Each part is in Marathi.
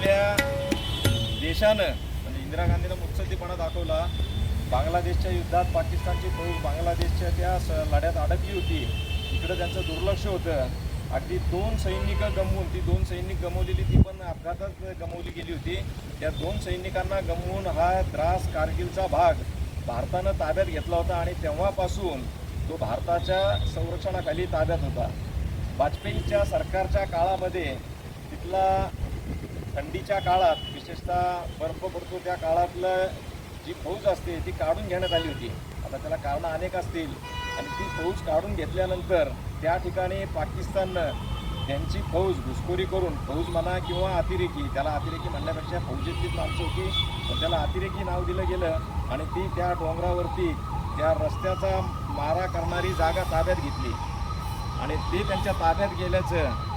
आपल्या देशानं म्हणजे इंदिरा गांधीनं मुत्सद्दीपणा दाखवला. बांगलादेशच्या युद्धात पाकिस्तानची फौज बांगलादेशच्या त्या स- लढ्यात अडकली होती. इकडं त्यांचं दुर्लक्ष होतं. अगदी दोन सैनिक गमवून ती दोन सैनिक गमवलेली ती पण अपघातात गमवली गेली होती. त्या दोन सैनिकांना गमवून हा द्रास कारगिलचा भाग भारतानं ताब्यात घेतला होता आणि तेव्हापासून तो भारताच्या संरक्षणाखाली ताब्यात होता. वाजपेयीच्या सरकारच्या काळामध्ये तिथला थंडीच्या काळात विशेषतः बर्फ पडतो त्या काळातलं जी फौज असते ती काढून घेण्यात आली होती. आता त्याला कारणं अनेक असतील. आणि ती फौज काढून घेतल्यानंतर त्या ठिकाणी पाकिस्ताननं त्यांची फौज घुसखोरी करून फौज म्हणा किंवा अतिरेकी त्याला अतिरेकी म्हणण्यापेक्षा फौजेतलीच माणसं होती पण त्याला अतिरेकी नाव दिलं गेलं आणि ती त्या डोंगरावरती त्या रस्त्याचा मारा करणारी जागा ताब्यात घेतली. आणि ते त्यांच्या ताब्यात गेल्याचं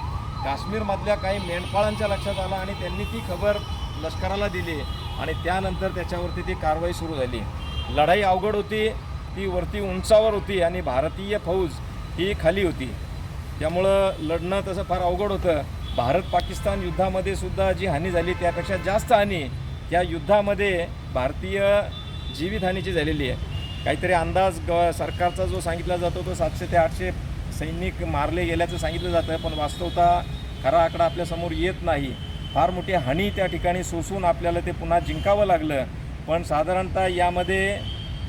काश्मीरमधल्या काही मेंढपाळांच्या लक्षात आलं आणि त्यांनी ती खबर लष्कराला दिली. आणि त्यानंतर त्याच्यावरती ती कारवाई सुरू झाली. लढाई अवघड होती ती वरती उंचावर होती आणि भारतीय फौज ही खाली होती. त्यामुळं लढणं तसं फार अवघड होतं. भारत पाकिस्तान युद्धामध्ये सुद्धा जी हानी झाली त्यापेक्षा जास्त हानी या युद्धामध्ये भारतीय जीवितहानीची झालेली आहे. काहीतरी अंदाज ग सरकारचा जो सांगितला जातो तो सातशे ते आठशे सैनिक मारले गेल्याचं सांगितलं जातं पण वास्तवता खरा आकडा आपल्यासमोर येत नाही. फार मोठी हानी त्या ठिकाणी सोसून आपल्याला ते पुन्हा जिंकावं लागलं. पण साधारणतः यामध्ये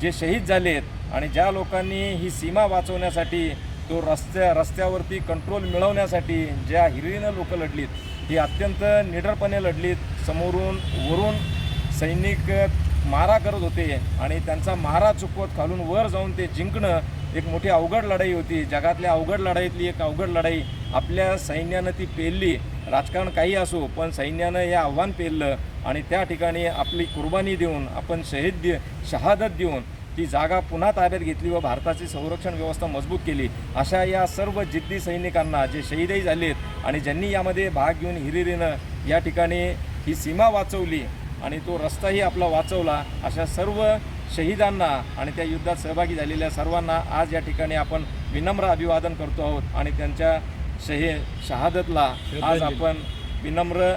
जे शहीद झालेत आणि ज्या लोकांनी ही सीमा वाचवण्यासाठी तो रस्त्या रस्त्यावरती कंट्रोल मिळवण्यासाठी ज्या हिरीनं लोकं लढलीत ही अत्यंत निडरपणे लढलीत. समोरून वरून सैनिक मारा करत होते आणि त्यांचा मारा चुकवत खालून वर जाऊन ते जिंकणं एक मोठी अवघड लढाई होती. जगातल्या अवघड लढाईतली एक अवघड लढाई आपल्या सैन्यानं ती पेलली. राजकारण काही असो पण सैन्यानं हे आव्हान पेललं आणि त्या ठिकाणी आपली कुर्बानी देऊन आपण शहीद दे शहादत देऊन ती जागा पुन्हा ताब्यात घेतली व भारताची संरक्षण व्यवस्था मजबूत केली. अशा या सर्व जिद्दी सैनिकांना जे शहीदही झालेत आणि ज्यांनी यामध्ये भाग घेऊन हिरिरीनं या ठिकाणी ही सीमा वाचवली आणि तो रस्ताही आपला वाचवला अशा सर्व शहीदांना आणि त्या युद्धात सहभागी झालेल्या सर्वांना आज या ठिकाणी आपण विनम्र अभिवादन करतो आहोत आणि त्यांच्या शहे शहादतला आज आपण विनम्र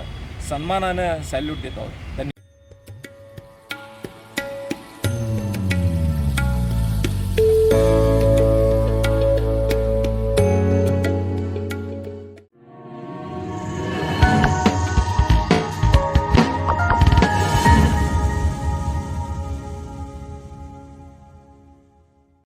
सन्मानानं सॅल्यूट देत आहोत.